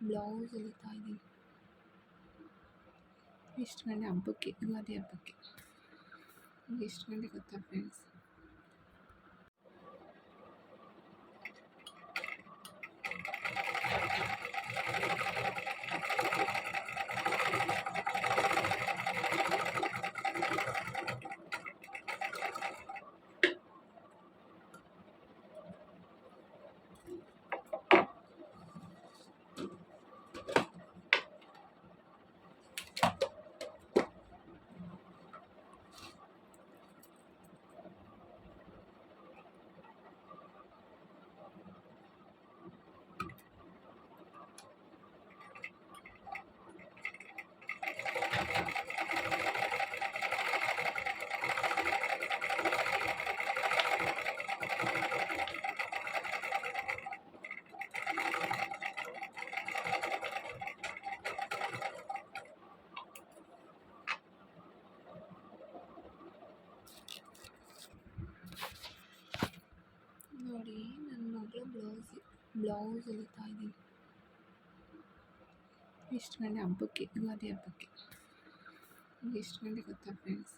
Blouse ಹೊಲಿತಾ ಇದ್ದೀನಿ ಎಷ್ಟು ಗಂಟೆ ಹಬ್ಬಕ್ಕೆ? ಯುಗಾದಿ ಹಬ್ಬಕ್ಕೆ. ಎಷ್ಟು ಗಂಟೆ ಗೊತ್ತಾ ಫ್ರೆಂಡ್ಸ್ ಬ್ಲೌಸ್ ಹೊಲಿತಾ ಇದ್ದೀನಿ. ಎಷ್ಟು ಗಂಟೆ ಹಬ್ಬಕ್ಕೆ? ಯುಗಾದಿ ಹಬ್ಬಕ್ಕೆ. ಎಷ್ಟು ಗಂಟೆ ಗೊತ್ತಾ ಫ್ರೆಂಡ್ಸ್